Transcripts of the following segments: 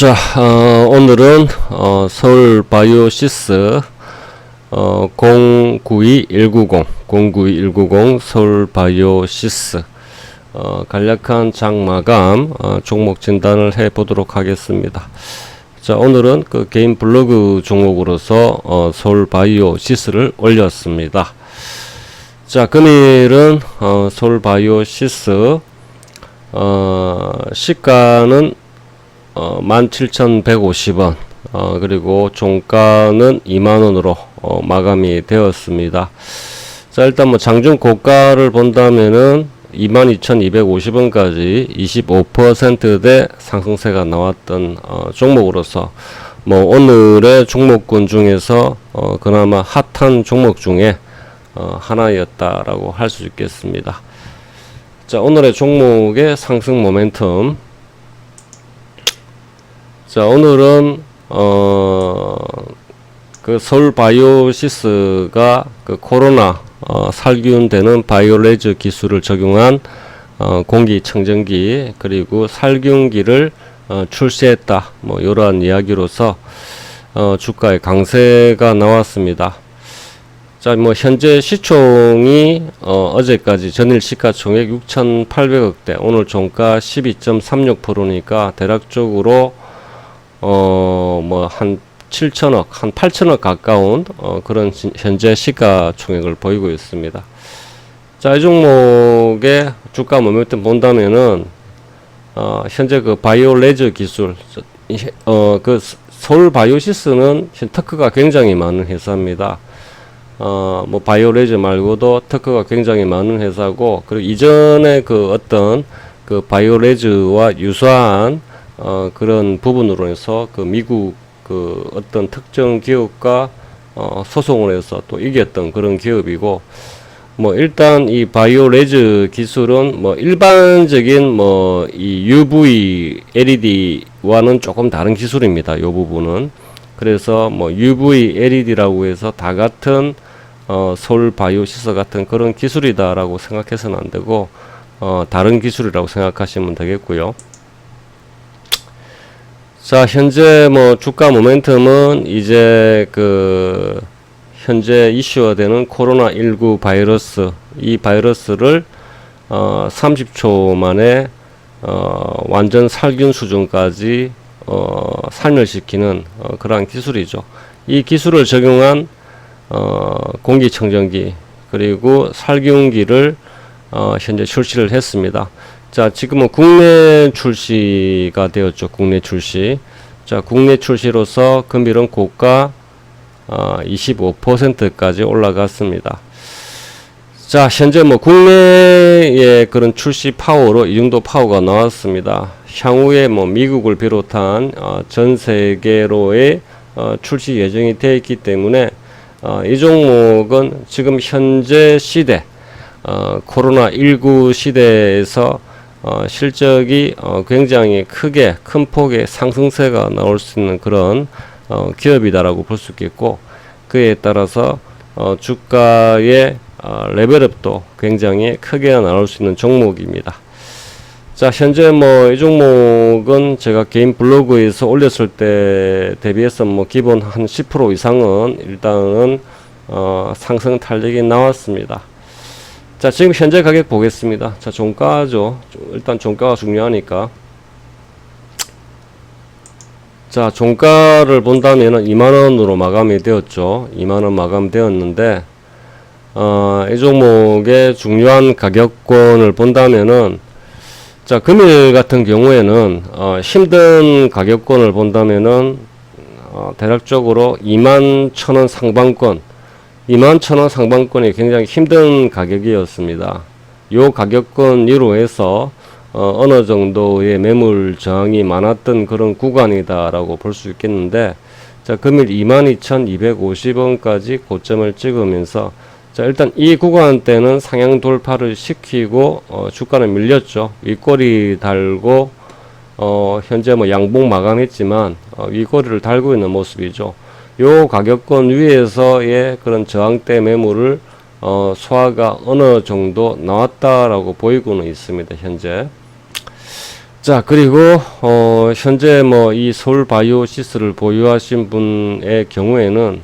자, 어, 오늘은 어, 서울 바이오시스 어, 092190, 092190 서울 바이오시스 어, 간략한 장마감 어, 종목 진단을 해 보도록 하겠습니다. 자, 오늘은 그 개인 블로그 종목으로서 어, 서울 바이오시스를 올렸습니다. 자, 금일은 어, 서울 바이오시스 어, 시가는 어, 17,150원 어, 그리고 종가는 2만원으로 어, 마감이 되었습니다. 자 일단 뭐 장중 고가를 본다면은 22,250원까지 25%대 상승세가 나왔던 어, 종목으로서 뭐 오늘의 종목군 중에서 어, 그나마 핫한 종목 중에 어, 하나였다라고 할 수 있겠습니다. 자 오늘의 종목의 상승 모멘텀 자 오늘은 어 그 서울 바이오시스가 그 코로나 어, 살균되는 바이오레즈 기술을 적용한 어, 공기 청정기 그리고 살균기를 어, 출시했다 뭐 이러한 이야기로서 어, 주가의 강세가 나왔습니다. 자, 뭐 현재 시총이 어, 어제까지 전일 시가총액 6,800억대, 오늘 종가 12.36%니까 대략적으로 어, 뭐, 한 7천억, 한 8천억 가까운, 어, 그런 진, 현재 시가 총액을 보이고 있습니다. 자, 이 종목의 주가 모멘텀 본다면은, 어, 현재 그 바이오 레저 기술, 어, 그 서울 바이오시스는特가 굉장히 많은 회사입니다. 어, 뭐 바이오 레저 말고도 특허가 굉장히 많은 회사고, 그리고 이전에 그 어떤 그 바이오 레저와 유사한 어, 그런 부분으로 해서 그 미국 그 어떤 특정 기업과 어, 소송을 해서 또 이겼던 그런 기업이고 뭐 일단 이 바이오 레즈 기술은 뭐 일반적인 뭐 이 UV LED와는 조금 다른 기술입니다. 이 부분은 그래서 뭐 UV LED라고 해서 다 같은 어, 서울 바이오 시서 같은 그런 기술이다라고 생각해서는 안 되고 어, 다른 기술이라고 생각하시면 되겠고요. 자, 현재 뭐 주가 모멘텀은 이제 그 현재 이슈화 되는 코로나19 바이러스 이 바이러스를 어 30초 만에 어 완전 살균 수준까지 어 살멸시키는 어 그러한 기술이죠. 이 기술을 적용한 어 공기청정기 그리고 살균기를 어 현재 출시를 했습니다. 자, 지금은 국내 출시가 되었죠. 국내 출시. 자, 국내 출시로서 금일은 고가 어, 25%까지 올라갔습니다. 자, 현재 뭐 국내의 그런 출시 파워로 이 정도 파워가 나왔습니다. 향후에 뭐 미국을 비롯한 어, 전 세계로의 어, 출시 예정이 되어 있기 때문에 어, 이 종목은 지금 현재 시대 어, 코로나 19 시대에서 어, 실적이 어, 굉장히 크게 큰 폭의 상승세가 나올 수 있는 그런 어, 기업이다라고 볼 수 있겠고 그에 따라서 어, 주가의 어, 레벨업도 굉장히 크게 나올 수 있는 종목입니다. 자 현재 뭐 이 종목은 제가 개인 블로그에서 올렸을 때 대비해서 뭐 기본 한 10% 이상은 일단은 어, 상승 탄력이 나왔습니다. 자, 지금 현재 가격 보겠습니다. 자, 종가죠. 일단 종가가 중요하니까. 자, 종가를 본다면은 2만원으로 마감이 되었죠. 2만원 마감되었는데, 어, 이 종목의 중요한 가격권을 본다면은, 자, 금일 같은 경우에는, 어, 힘든 가격권을 본다면은, 어, 대략적으로 2만 1천원 상방권, 2만 천원 상반권이 굉장히 힘든 가격이었습니다. 요 가격권 이로 해서 어, 어느 정도의 매물 저항이 많았던 그런 구간이다라고 볼 수 있겠는데 자 금일 22,250원까지 고점을 찍으면서 자 일단 이 구간 때는 상향 돌파를 시키고 어, 주가는 밀렸죠 윗꼬리 달고 어, 현재 뭐 양봉 마감했지만 어, 윗꼬리를 달고 있는 모습이죠 요 가격권 위에서의 그런 저항대 매물을 어, 소화가 어느 정도 나왔다라고 보이고는 있습니다. 현재. 자, 그리고, 어, 현재 뭐 이 서울 바이오시스를 보유하신 분의 경우에는,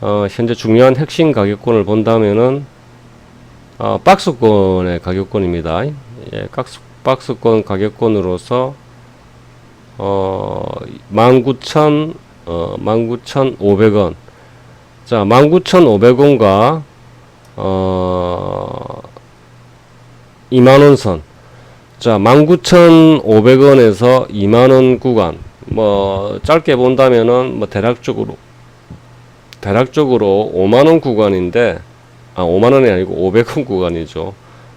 어, 현재 중요한 핵심 가격권을 본다면은, 어, 박스권의 가격권입니다. 예, 박스, 박스권 가격권으로서, 어, 19,000, 어, 19,500원. 자, 19,500원과, 어, 2만원 선. 자, 19,500원에서 2만원 구간. 뭐, 짧게 본다면은, 뭐, 대략적으로, 대략적으로 5만원 구간인데, 아, 5만원이 아니고 500원 구간이죠.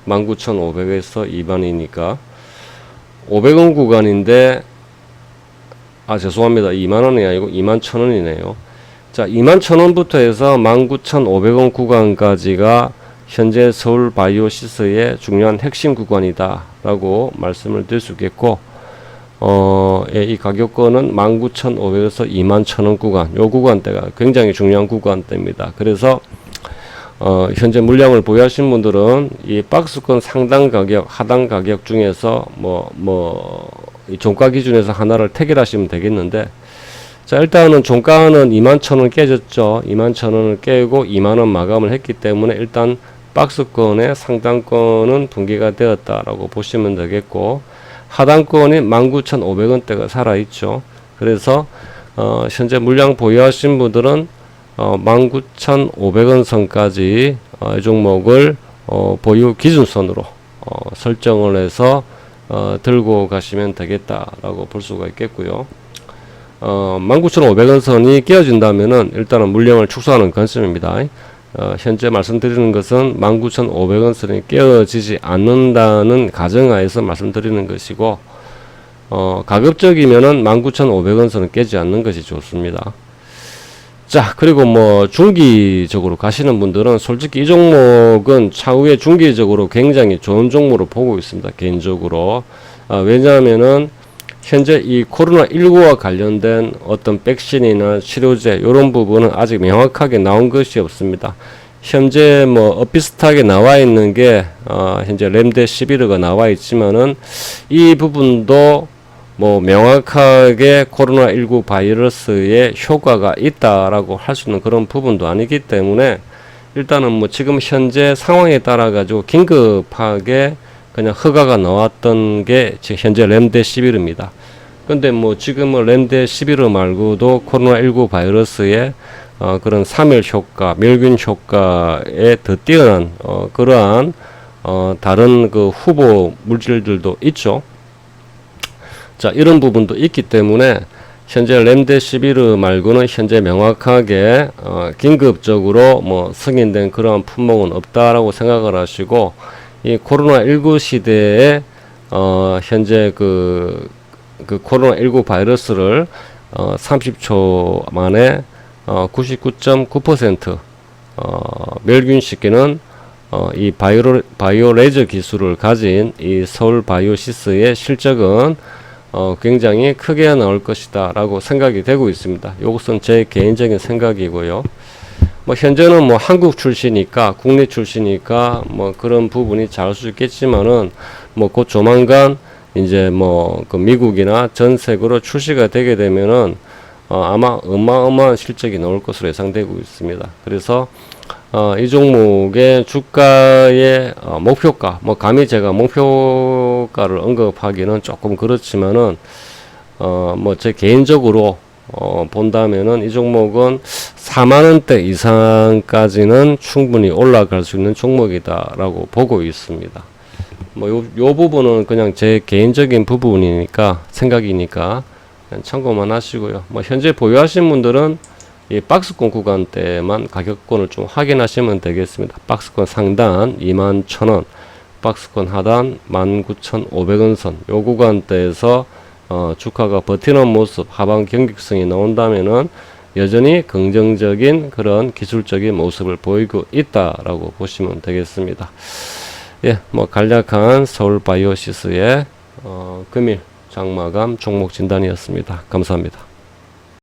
19,500에서 2만이니까. 500원 구간인데, 아, 죄송합니다. 2만원이 아니고 2만 1,000원이네요. 자, 2만 1,000원부터 해서 19,500원 구간까지가 현재 서울 바이오시스의 중요한 핵심 구간이다 라고 말씀을 드릴 수 있겠고, 어, 예, 이 가격권은 19,500에서 21,000원 구간, 요 구간대가 굉장히 중요한 구간대입니다. 그래서 어, 현재 물량을 보유하신 분들은 이 박스권 상당 가격, 하단 가격 중에서 뭐, 뭐, 이 종가 기준에서 하나를 택일하시면 되겠는데, 자, 일단은 종가는 2만 천원 깨졌죠. 2만 천 원을 깨고 2만 원 마감을 했기 때문에 일단 박스권의 상단권은 분기가 되었다라고 보시면 되겠고, 하단권이 19,500원대가 살아있죠. 그래서, 어, 현재 물량 보유하신 분들은 어, 19,500원 선까지 어, 이 종목을 어, 보유 기준선으로 어, 설정을 해서 어, 들고 가시면 되겠다라고 볼 수가 있겠고요. 어, 19,500원 선이 깨어진다면은 일단은 물량을 축소하는 관점입니다. 어, 현재 말씀드리는 것은 19,500원 선이 깨어지지 않는다는 가정하에서 말씀드리는 것이고 어, 가급적이면은 19,500원 선은 깨지 않는 것이 좋습니다. 자, 그리고 뭐 중기적으로 가시는 분들은 솔직히 이 종목은 차후에 중기적으로 굉장히 좋은 종목으로 보고 있습니다. 개인적으로. 아, 왜냐하면은 현재 이 코로나19와 관련된 어떤 백신이나 치료제 이런 부분은 아직 명확하게 나온 것이 없습니다. 현재 뭐 비슷하게 나와 있는 게 어, 현재 렘데시비르가 나와 있지만은 이 부분도 뭐 명확하게 코로나19 바이러스의 효과가 있다라고 할 수 있는 그런 부분도 아니기 때문에 일단은 뭐 지금 현재 상황에 따라 가지고 긴급하게 그냥 허가가 나왔던 게 현재 렘데시비르입니다. 근데 뭐 지금은 렘데시비르 말고도 코로나19 바이러스의 어 그런 사멸 효과, 멸균 효과에 더 뛰어난 어 그러한 어 다른 그 후보 물질들도 있죠. 자, 이런 부분도 있기 때문에 현재 렘데시비르 말고는 현재 명확하게 어, 긴급적으로 뭐 승인된 그러한 품목은 없다라고 생각을 하시고 이 코로나19 시대에 어, 현재 그, 그 코로나19 바이러스를 어, 30초 만에 어, 99.9% 어, 멸균시키는 어, 이 바이오, 바이오 레저 기술을 가진 이 서울 바이오시스의 실적은 어, 굉장히 크게 나올 것이다 라고 생각이 되고 있습니다. 이것은 제 개인적인 생각이고요. 뭐 현재는 뭐 한국 출시니까 국내 출시니까 뭐 그런 부분이 잘 수 있겠지만은 뭐 곧 조만간 이제 뭐 그 미국이나 전 세계로 출시가 되게 되면은 어 아마 어마어마한 실적이 나올 것으로 예상되고 있습니다. 그래서 어, 이 종목의 주가의 어, 목표가, 뭐 감히 제가 목표가를 언급하기는 조금 그렇지만은 어, 뭐 제 개인적으로 어, 본다면은 이 종목은 4만 원대 이상까지는 충분히 올라갈 수 있는 종목이다라고 보고 있습니다. 뭐 요 요 부분은 그냥 제 개인적인 부분이니까 생각이니까 참고만 하시고요. 뭐 현재 보유하신 분들은 이 박스권 구간대만 가격권을 좀 확인하시면 되겠습니다. 박스권 상단 21,000원, 박스권 하단 19,500원 선, 요 구간대에서 어, 주가가 버티는 모습, 하방 경직성이 나온다면은 여전히 긍정적인 그런 기술적인 모습을 보이고 있다라고 보시면 되겠습니다. 예, 뭐 간략한 서울 바이오시스의 어, 금일 장마감 종목 진단이었습니다. 감사합니다.